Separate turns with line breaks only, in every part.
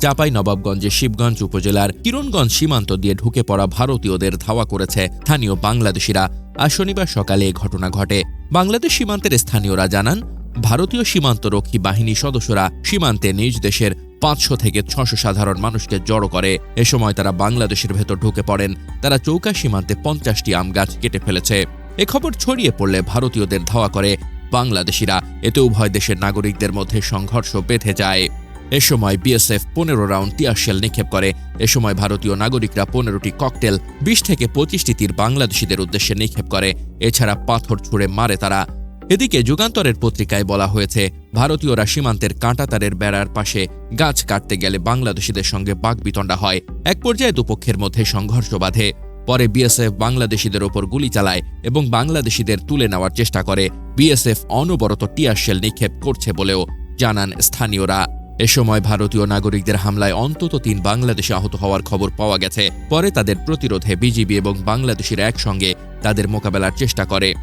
চাপাই নবাবগঞ্জের শিবগঞ্জ উপজেলার কিরণগঞ্জ সীমান্ত দিয়ে ঢুকে পড়া ভারতীয়দের ধাওয়া করেছে স্থানীয় বাংলাদেশিরা। আজ শনিবার সকালে এ ঘটনা ঘটে। বাংলাদেশ সীমান্তের স্থানীয়রা জানান, ভারতীয় সীমান্তরক্ষী বাহিনী সদস্যরা সীমান্তে নিজ দেশের পাঁচশো থেকে ছশো সাধারণ মানুষকে জড়ো করে। এ সময় তারা বাংলাদেশের ভেতর ঢুকে পড়েন। তারা চৌকা সীমান্তে পঞ্চাশটি আম গাছ কেটে ফেলেছে। এ খবর ছড়িয়ে পড়লে ভারতীয়দের ধাওয়া করে বাংলাদেশিরা। এতে উভয় দেশের নাগরিকদের মধ্যে সংঘর্ষ বেঁধে যায়। এ সময় বিএসএফ পনেরো রাউন্ড টিয়ারশেল নিক্ষেপ করে। এ সময় ভারতীয় নাগরিকরা পনেরোটি ককটেল, বিশ থেকে পঁচিশটি তীর বাংলাদেশিদের উদ্দেশ্যে নিক্ষেপ করে। এছাড়া পাথর ছুঁড়ে মারে তারা। এদিকে যুগান্তরের পত্রিকায় বলা হয়েছে, ভারতীয়রা সীমান্তের কাঁটাতারের বেড়ার পাশে গাছ কাটতে গেলে বাংলাদেশিদের সঙ্গে বাগবিতণ্ডা হয়। এক পর্যায়ে দুপক্ষের মধ্যে সংঘর্ষ বাধে। পরে বিএসএফ বাংলাদেশিদের ওপর গুলি চালায় এবং বাংলাদেশিদের তুলে নেওয়ার চেষ্টা করে। বিএসএফ অনবরত টিয়ারশেল নিক্ষেপ করছে বলেও জানান স্থানীয়রা। এ সময় ভারতীয় নাগরিকদের হামলায় অন্তত তিন বাংলাদেশে আহত হওয়ার খবর পাওয়া গেছে। পরে তাদের প্রতিরোধে বিজিবি এবং বাংলাদেশিরা একসঙ্গে তাদের মোকাবেলার চেষ্টা করে।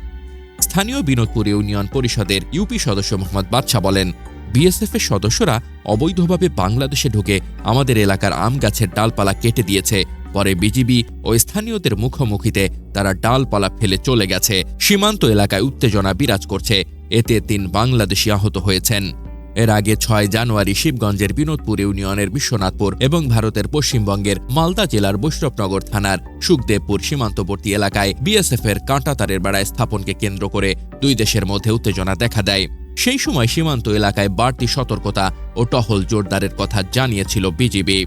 স্থানীয় বিনোদপুর ইউনিয়ন পরিষদের ইউপি সদস্য মোহাম্মদ বাদশা বলেন, বিএসএফ এর সদস্যরা অবৈধভাবে বাংলাদেশে ঢুকে আমাদের এলাকার আম গাছের ডালপালা কেটে দিয়েছে। পরে বিজিবি ও স্থানীয়দের মুখোমুখিতে তারা ডালপালা ফেলে চলে গেছে। সীমান্ত এলাকায় উত্তেজনা বিরাজ করছে। এতে তিন বাংলাদেশি আহত হয়েছেন। এর আগে ছয় জানুয়ারি শিবগঞ্জের বিনোদপুর ইউনিয়নের বিশ্বনাথপুর এবং ভারতের পশ্চিমবঙ্গের মালদা জেলার বৈষ্ণবনগর থানার সুখদেবপুর সীমান্তবর্তী এলাকায় বিএসএফ এর কাঁটাতারের বেড়ায় স্থাপনকে কেন্দ্র করে দুই দেশের মধ্যে উত্তেজনা দেখা দেয়। সেই সময় সীমান্ত এলাকায় বাড়তি সতর্কতা ও টহল জোরদারের কথা জানিয়েছিল বিজিবি।